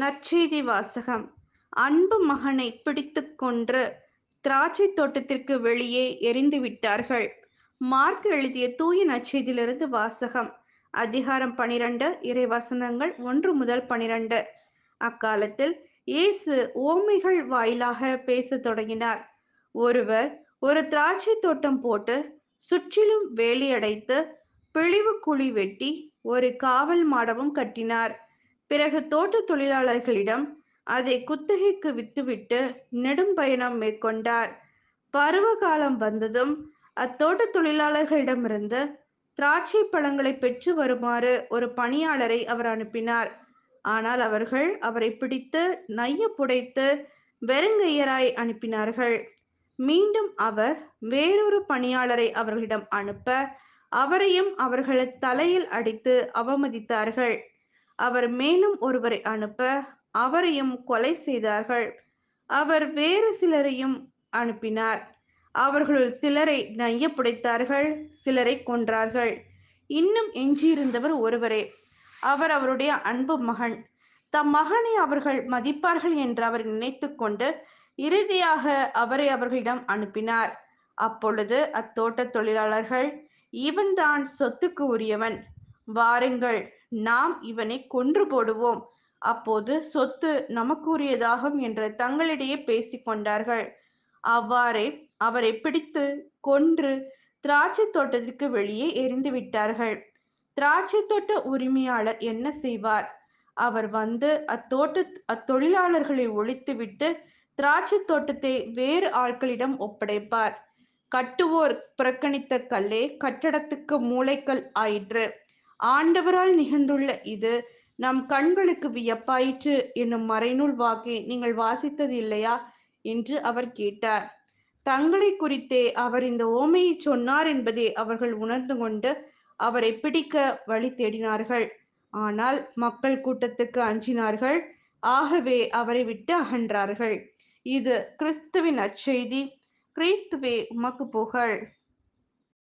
நற்செய்தி வாசகம். அன்பு மகனை பிடித்து கொன்று திராட்சை தோட்டத்திற்கு வெளியே எரிந்து விட்டார்கள். மார்க் எழுதிய தூய நற்செய்தியிலிருந்து வாசகம். அதிகாரம் பனிரெண்டு இறைவசனங்கள் ஒன்று முதல் பனிரெண்டு. அக்காலத்தில் இயேசு ஓமைகள் வாயிலாக பேசத் தொடங்கினார். ஒருவர் ஒரு திராட்சை தோட்டம் போட்டு சுற்றிலும் வேலியடைத்து பிழிவு குழி வெட்டி ஒரு காவல் மாடமும் கட்டினார். பிறகு தோட்ட தொழிலாளர்களிடம் அதை குத்தகைக்கு வித்துவிட்டு நெடும் பயணம் மேற்கொண்டார். பருவ காலம் வந்ததும் அத்தோட்ட தொழிலாளர்களிடமிருந்து திராட்சை பழங்களை பெற்று வருமாறு ஒரு பணியாளரை அவர் அனுப்பினார். ஆனால் அவர்கள் அவரை பிடித்து நைய புடைத்து வெறுங்கையராய் அனுப்பினார்கள். மீண்டும் அவர் வேறொரு பணியாளரை அவர்களிடம் அனுப்ப அவரையும் அவர்கள் தலையில் அடித்து அவமதித்தார்கள். அவர் மேலும் ஒருவரை அனுப்ப அவரையும் கொலை செய்தார்கள். அவர் வேறு சிலரையும் அனுப்பினார். அவர்களுள் சிலரை நைய புடைத்தார்கள் சிலரை கொன்றார்கள். இன்னும் எஞ்சியிருந்தவர் ஒருவரே. அவர் அவருடைய அன்பு மகன். தம் மகனை அவர்கள் மதிப்பார்கள் என்று அவர் நினைத்து கொண்டு இறுதியாக அவரை அவர்களிடம் அனுப்பினார். அப்பொழுது அத்தோட்ட தொழிலாளர்கள் இவன்தான் சொத்துக்கு உரியவன். வாருங்கள். நாம் இவனை கொன்று போடுவோம். அப்போது சொத்து நமக்குரியதாகும் என்று தங்களிடையே பேசிக்கொண்டார்கள் அவ்வாறே அவரை பிடித்து கொன்று திராட்சை தோட்டத்திற்கு வெளியே எரிந்து விட்டார்கள். திராட்சை தோட்ட உரிமையாளர் என்ன செய்வார்? அவர் வந்து அத்தோட்ட அத்தொழிலாளர்களை ஒழித்துவிட்டு திராட்சை தோட்டத்தை வேறு ஆட்களிடம் ஒப்படைப்பார். கட்டுவோர் புறக்கணித்த கல்லே கட்டடத்துக்கு மூளைக்கல் ஆயிற்று. ஆண்டவரால் நிகழ்ந்துள்ள இது நம் கண்களுக்கு வியப்பாயிற்று என்னும் மறைநூல் வாக்கை நீங்கள் வாசித்தது இல்லையா? என்று அவர் கேட்டார். தங்களை குறித்தே அவர் இந்த ஓமையை சொன்னார் என்பதை அவர்கள் உணர்ந்து கொண்டு அவரை பிடிக்க வழி தேடினார்கள். ஆனால் மக்கள் கூட்டத்துக்கு அஞ்சினார்கள். ஆகவே அவரை விட்டு அகன்றார்கள். இது கிறிஸ்துவின் அச்செய்தி. கிறிஸ்துவே உமக்கு புகழ்.